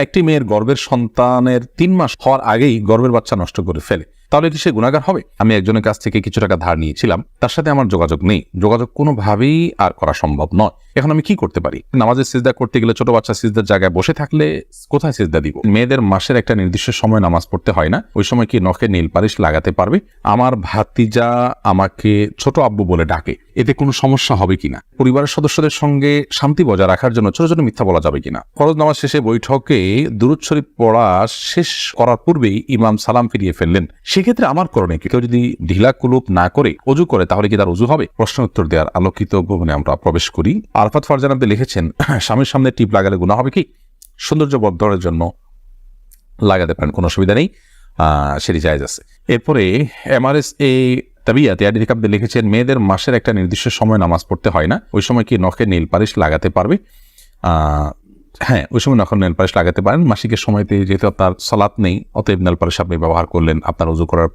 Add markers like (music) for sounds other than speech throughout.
একটি মেয়ের গর্ভের সন্তানের তিন মাস হওয়ার আগেই গর্ভের বাচ্চা নষ্ট করে ফেলে। তাহলে কি সে গুণাগার হবে? আমি একজনের কাছ থেকে কিছু টাকা ধার নিয়েছিলাম, তার সাথে আমার যোগাযোগ নেই। যোগাযোগ কোনোভাবেই আর করা সম্ভব নয়। এখন আমি কি করতে পারি? নামাজের সিজদা করতে গেলে ছোট বাচ্চা সিজদার জায়গায় বসে থাকলে কোথায় সিজদা দিব? মেয়েদের মাসের একটা নির্দিষ্ট সময় নামাজ পড়তে হয় না। ওই সময় কি নখে নীল পালিশ লাগাতে পারবে? আমার ভাতিজা আমাকে ছোট আব্বু বলে ডাকে। এতে কোনো সমস্যা হবে কিনা? পরিবারের সদস্যদের সঙ্গে শান্তি বজায় রাখার জন্য ছোট ছোট মিথ্যা বলা যাবে কিনা? ফরজ নামাজ শেষে বৈঠকে দুরুদ শরীফ পড়া শেষ করার পূর্বেই ইমাম সালাম ফিরিয়ে ফেললেন। সেক্ষেত্রে আমার করণে কেউ যদি ঢিলা কুলুপ না করে অজু করে তাহলে কি তার অজু হবে? প্রশ্ন উত্তর দেওয়ার আলোকিত ভবনে আমরা প্রবেশ করি। আরফাত ফারজান আপনি লিখেছেন, (clears throat) স্বামীর সামনে টিপ লাগালে গুণা হবে কি? সৌন্দর্য বর্ধনের জন্য লাগাতে পারেন, কোনো অসুবিধা নেই। সেটি জায়জ আছে। এরপরে এমআরএস এ তাবিয়া তিয়াদি থেকে আপনি লিখেছেন, মেয়েদের মাসের একটা নির্দিষ্ট সময় নামাজ পড়তে হয় না। ওই সময় কি নখে নীল পালিশ লাগাতে পারবে? হ্যাঁ ওই সময় নখন নেল পালিশ লাগাতে পারেন। মাসিকের সময়তে যেহেতু আপনার সালাত নেই, অতএব নেল আপনি ব্যবহার করলেন, আপনার উজু করার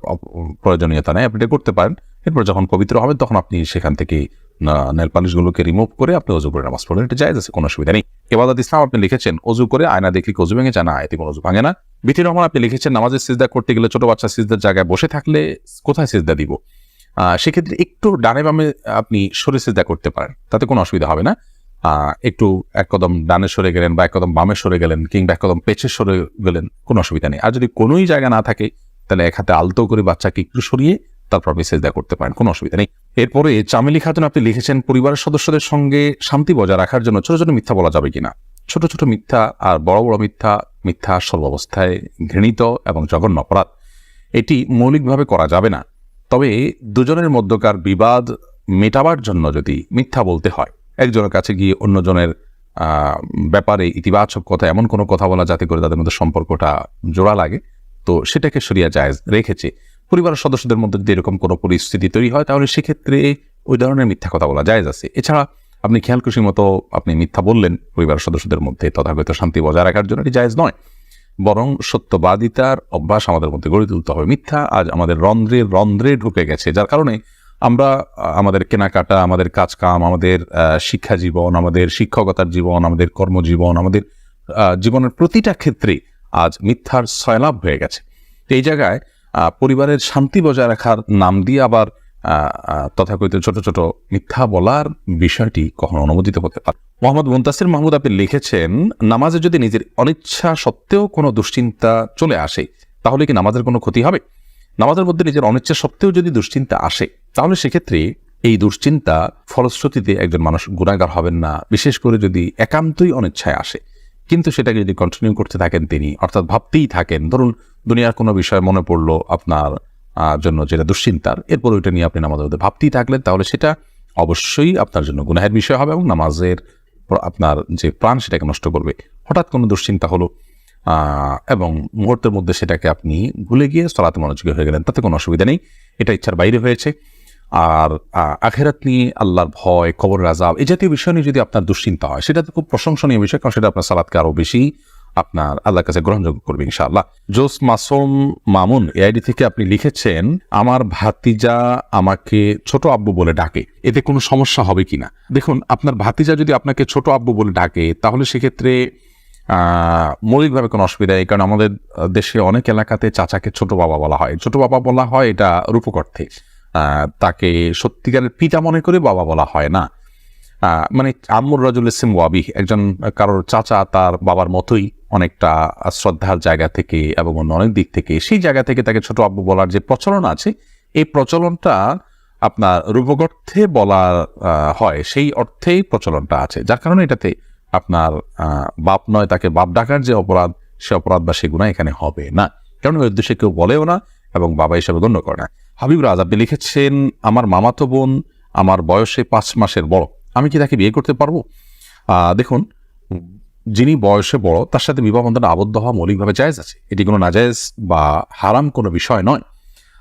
প্রয়োজনীয়তা নেই, আপনি করতে পারেন। এরপর যখন পবিত্র হবে, তখন আপনি সেখান থেকে নেল পালিশগুলোকে রিমুভ করে আপনি অজু করে নামাজ পড়লেন এটা আছে, কোনো অসুবিধা নেই। এবাদত ইসলাম আপনি লিখেছেন, অজু করে আয়না দেখলে অজু ভেঙে যায়? না, এতে কোনো অজু ভাঙে না। বিতি রহমান আপনি লিখেছেন, নামাজের সিজদা করতে গেলে ছোট বাচ্চা সিজদার জায়গায় বসে থাকলে কোথায় সিজদা দিব? সেক্ষেত্রে একটু ডানে বামে আপনি সরে সিজদা করতে পারেন, তাতে কোনো অসুবিধা হবে না। একটু এক কদম ডানে সরে গেলেন বা এক কদম বামে সরে গেলেন কিংবা এক কদম পেছে সরে গেলেন, কোনো অসুবিধা নেই। আর যদি কোনোই জায়গা না থাকে, তাহলে এক হাতে আলতো করে বাচ্চাকে একটু সরিয়ে তারপর আপনি সেজদা করতে পারেন, কোনো অসুবিধা নেই। এরপরে চামেলি খাতুন, আপনি লিখেছেন, পরিবারের সদস্যদের সঙ্গে শান্তি বজায় রাখার জন্য ছোট ছোট মিথ্যা বলা যাবে কিনা? ছোট ছোট মিথ্যা আর বড় বড় মিথ্যা মিথ্যা সর্বাবস্থায় ঘৃণিত এবং জঘন্য অপরাধ, এটি মৌলিকভাবে করা যাবে না। তবে দুজনের মধ্যকার বিবাদ মেটাবার জন্য যদি মিথ্যা বলতে হয়, একজনের কাছে গিয়ে অন্যজনের ব্যাপারে ইতিবাচক কথা, এমন কোনো কথা বলা যাতে করে তাদের মধ্যে সম্পর্কটা জোড়া লাগে, তো সেটাকে সরিয়া জায়েজ রেখেছে। পরিবারের সদস্যদের মধ্যে যদি এরকম কোনো পরিস্থিতি তৈরি হয়, তাহলে সেক্ষেত্রে ওই ধরনের মিথ্যা কথা বলা জায়েজ আছে। এছাড়া আপনি খেয়াল খুশি মতো আপনি মিথ্যা বললেন, পরিবারের সদস্যদের মধ্যে তথাগত শান্তি বজায় রাখার জন্য এটি জায়জ নয়। বরং সত্যবাদিতার অভ্যাস আমাদের মধ্যে গড়ে তুলতে হবে। মিথ্যা আজ আমাদের রন্ধ্রে রন্ধ্রে ঢুকে গেছে, যার কারণে আমরা আমাদের কেনাকাটা, আমাদের কাজকাম, আমাদের শিক্ষা জীবন আমাদের শিক্ষকতার জীবন, আমাদের কর্মজীবন, আমাদের জীবনের প্রতিটা ক্ষেত্রে আজ মিথ্যার সয়লাভ হয়ে গেছে। এই জায়গায় পরিবারের শান্তি বজায় রাখার নাম দিয়ে আবার তথাকথিত ছোট ছোট মিথ্যা বলার বিষয়টি কখনো অনুমোদিত হতে পারে। মোহাম্মদ মুন্তাসির মাহমুদ আপনি লিখেছেন, নামাজে যদি নিজের অনিচ্ছা সত্ত্বেও কোনো দুশ্চিন্তা চলে আসে, তাহলে কি নামাজের কোনো ক্ষতি হবে? নামাজের মধ্যে নিজের অনিচ্ছা সত্ত্বেও যদি দুশ্চিন্তা আসে, তাহলে সেক্ষেত্রে এই দুশ্চিন্তা ফলশ্রুতিতে একজন মানুষ গুণাগার হবেন না, বিশেষ করে যদি একান্তই অনিচ্ছায় আসে। কিন্তু সেটাকে যদি কন্টিনিউ করতে থাকেন তিনি, অর্থাৎ ভাবতেই থাকেন, ধরুন দুনিয়ার কোনো বিষয় মনে পড়ল আপনার জন্য যেটা দুশ্চিন্তার, এরপর ওইটা নিয়ে আপনি নামাজের মধ্যে ভাবতেই থাকলেন, তাহলে সেটা অবশ্যই আপনার জন্য গুনাহের বিষয় হবে এবং নামাজের আপনার যে প্রাণ সেটাকে নষ্ট করবে। হঠাৎ কোনো দুশ্চিন্তা হলো এবং মুহূর্তের মধ্যে সেটাকে আপনি ভুলে গিয়ে সলাতে মনোযোগী হয়ে গেলেন, তাতে কোনো অসুবিধা নেই, এটা ইচ্ছার বাইরে হয়েছে। আর আখেরাত নিয়ে আল্লাহর ভয় কবর রাজাব এই জাতীয় বিষয় নিয়ে যদি আপনার দুশ্চিন্তা হয় সেটা তো খুব প্রশংসনীয় বিষয়, কারণ সেটা আপনার সালাদকে আরও বেশি আপনার আল্লাহর কাছে গ্রহণযোগ্য করবে ইনশাআল্লাহ। জোস মাসুম মামুন, এআইডি থেকে আপনি লিখেছেন, আমার ভাতিজা আমাকে ছোট আব্বু বলে ডাকে। এতে কোনো সমস্যা হবে কিনা? দেখুন, আপনার ভাতিজা যদি আপনাকে ছোট আব্বু বলে ডাকে, তাহলে সেক্ষেত্রে মৌলিকভাবে কোনো অসুবিধা নেই, কারণ আমাদের দেশে অনেক এলাকাতে চাচাকে ছোট বাবা বলা হয়। ছোট বাবা বলা হয় এটা রূপক অর্থে। তাকে সত্যিকারের পিতা মনে করে বাবা বলা হয় না। মানে আম্মুর রাজুল ইসিম ওয়াবি একজন কারোর চাচা তার বাবার মতোই। অনেকটা শ্রদ্ধার জায়গা থেকে এবং অন্য অনেক দিক থেকে, সেই জায়গা থেকে তাকে ছোট আব্বু বলার যে প্রচলন আছে, এই প্রচলনটা আপনার রূপক অর্থে বলা হয়, সেই অর্থেই প্রচলনটা আছে। যার কারণে এটাতে আপনার বাপ নয়, তাকে বাপ ডাকার যে অপরাধ, সে অপরাধ বা সে গুণা এখানে হবে না। কারণ ওই উদ্দেশ্যে কেউ বলেও না এবং বাবা হিসাবে গণ্য করে না। হাবিব রাজ, আপনি লিখেছেন, আমার মামাতো বোন, আমার বয়সে পাঁচ মাসের বড়। আমি কি তাকে বিয়ে করতে পারব? দেখুন যিনি বয়সে বড়, তার সাথে বিবাহ বন্ধনে আবদ্ধ হওয়া মৌলিকভাবে জায়েজ আছে। এটি কোনো নাজায়েজ বা হারাম কোনো বিষয় নয়।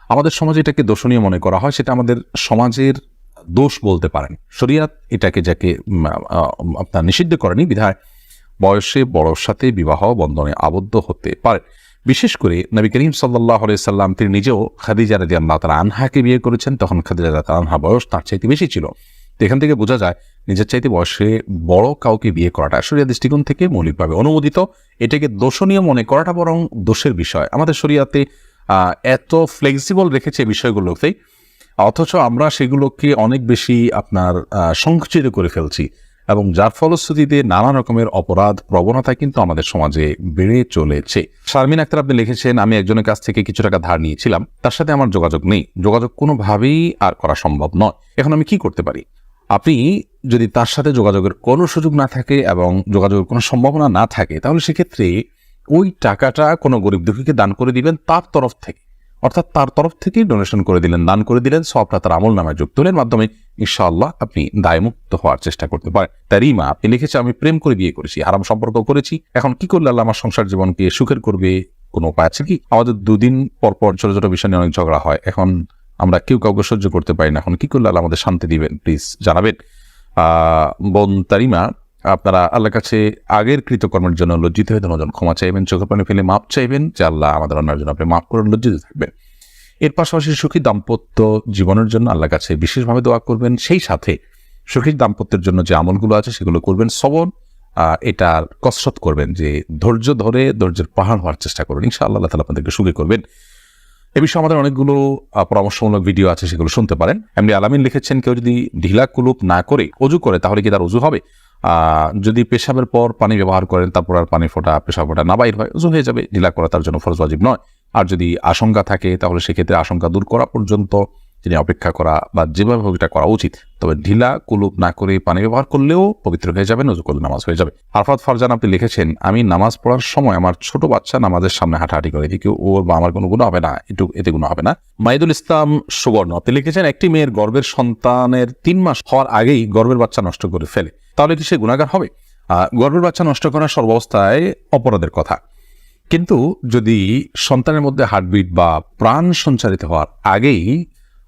আমাদের সমাজে এটাকে দোষণীয় মনে করা হয়, সেটা আমাদের সমাজের দোষ বলতে পারেন। শরিয়াত এটাকে যাকে আপনার নিষিদ্ধ করেনি, বিধায় বয়সে বড়র সাথে বিবাহ বন্ধনে আবদ্ধ হতে পারে। বিশেষ করে নবী করিম সাল্লাহ সাল্লাম, তিনি নিজেও খাদিজা রাজি আল্লাহ তালা আনহাকে বিয়ে করেছেন। তখন খাদিজা আনহা বয়স তার চাইতে বেশি ছিল। এখান থেকে বোঝা যায় নিজের চাইতে বয়সে বড় কাউকে বিয়ে করাটা শরিয়া দৃষ্টিকোণ থেকে মৌলিকভাবে অনুমোদিত। এটাকে দোষণীয় মনে করাটা বরং দোষের বিষয়। আমাদের শরিয়াতে এত ফ্লেক্সিবল রেখেছে এই বিষয়গুলোতে অথচ আমরা সেগুলোকে অনেক বেশি আপনার সংকুচিত করে ফেলছি। এবং যার ফলশ্রুতিতে নানা রকমের অপরাধ প্রবণতা কিন্তু আমাদের সমাজে বেড়ে চলেছে। শারমিন আক্তার আপনি লিখেছেন, আমি একজনের কাছ থেকে কিছু টাকা ধার নিয়েছিলাম। তার সাথে আমার যোগাযোগ নেই। যোগাযোগ কোনোভাবেই আর করা সম্ভব নয়। এখন আমি কি করতে পারি? আপনি যদি তার সাথে যোগাযোগের কোনো সুযোগ না থাকে এবং যোগাযোগের কোনো সম্ভাবনা না থাকে, তাহলে সেক্ষেত্রে ওই টাকাটা কোনো গরিব দুঃখীকে দান করে দিবেন তার তরফ থেকে। অর্থাৎ তার তরফ থেকেই ডোনেশন করে দিলেন, দান করে দিলেন, সবটা তার আমল নামায় যুক্ত হলেন, মাধ্যমে ইনশাআল্লাহ আপনি দায়মুক্ত হওয়ার চেষ্টা করতে পারেন। তারিমা, আপনি লিখেছে আমি প্রেম করে বিয়ে করেছি আরাম সম্পর্ক করেছি। এখন কি করলে আল্লাহ আমার সংসার জীবনকে সুখের করবে? কোনো উপায় আছে কি? আমাদের দুদিন পর পর ছোট ছোট বিষয় নিয়ে অনেক ঝগড়া হয়। এখন আমরা কেউ কাউকে সহ্য করতে পারি না। এখন কি করলে আল্লাহ আমাদের শান্তি দিবেন? প্লিজ জানাবেন। বোন তারিমা, আপনারা আল্লাহর কাছে আগের কৃতকর্মের জন্য লজ্জিত হয়ে দুজন ক্ষমা চাইবেন চোখে পানি ফেলে মাপ চাইবেন যে আল্লাহ আমাদের অন্যার জন্য আপনি মাফ করেন লজ্জিত থাকবেন। এর পাশাপাশি সুখী দাম্পত্য জীবনের জন্য আল্লাহর কাছে বিশেষভাবে দোয়া করবেন। সেই সাথে সুখী দাম্পত্যের জন্য যে আমলগুলো আছে সেগুলো করবেন। সবন এটার কসরত করবেন যে ধৈর্য ধরে ধৈর্যের পাহাড় হওয়ার চেষ্টা করবেন ইনশাআল্লাহ আল্লাহ তালা আপনাদেরকে সুখী করবেন। এ বিষয়ে আমাদের অনেকগুলো পরামর্শমূলক ভিডিও আছে, সেগুলো শুনতে পারেন। এমনি আলামিন লিখেছেন, কেউ যদি ঢিলা কুলুপ না করে অজু করে, তাহলে কি তার অজু হবে? যদি পেশাবের পর পানি ব্যবহার করেন, তারপর আর পানি ফোটা পেশাব ফোটা না বাইর হয় হয়ে যাবে। ঢিলা করা তার জন্য ফরজ ওয়াজিব নয়। আর যদি আশঙ্কা থাকে, তাহলে সেক্ষেত্রে আশঙ্কা দূর করা পর্যন্ত তিনি অপেক্ষা করা বা যেভাবে হোক এটা করা উচিত। তবে ঢিলা কুলুপ না করে পানি ব্যবহার করলেও পবিত্র হয়ে যাবে নজু করলে নামাজ হয়ে যাবে। আরফাত ফারজান আপনি লিখেছেন আমি নামাজ পড়ার সময় আমার ছোট বাচ্চা নামাজের সামনে হাঁটাহাঁটি করে। এদিকে ওর বা আমার কোনো গুণ হবে না? একটু এতে গুণ হবে না? মাইদুল ইসলাম সুবর্ণ আপনি লিখেছেন একটি মেয়ের গর্বের সন্তানের তিন মাস হওয়ার আগেই গর্বের বাচ্চা নষ্ট করে ফেলে। তাহলে কি সে গুণাগার হবে? আহ, গর্ভের বাচ্চা নষ্ট করা সর্বাবস্থায় অপরাধের কথা। কিন্তু যদি সন্তানের মধ্যে হার্টবিট বা প্রাণ সঞ্চারিত হওয়ার আগেই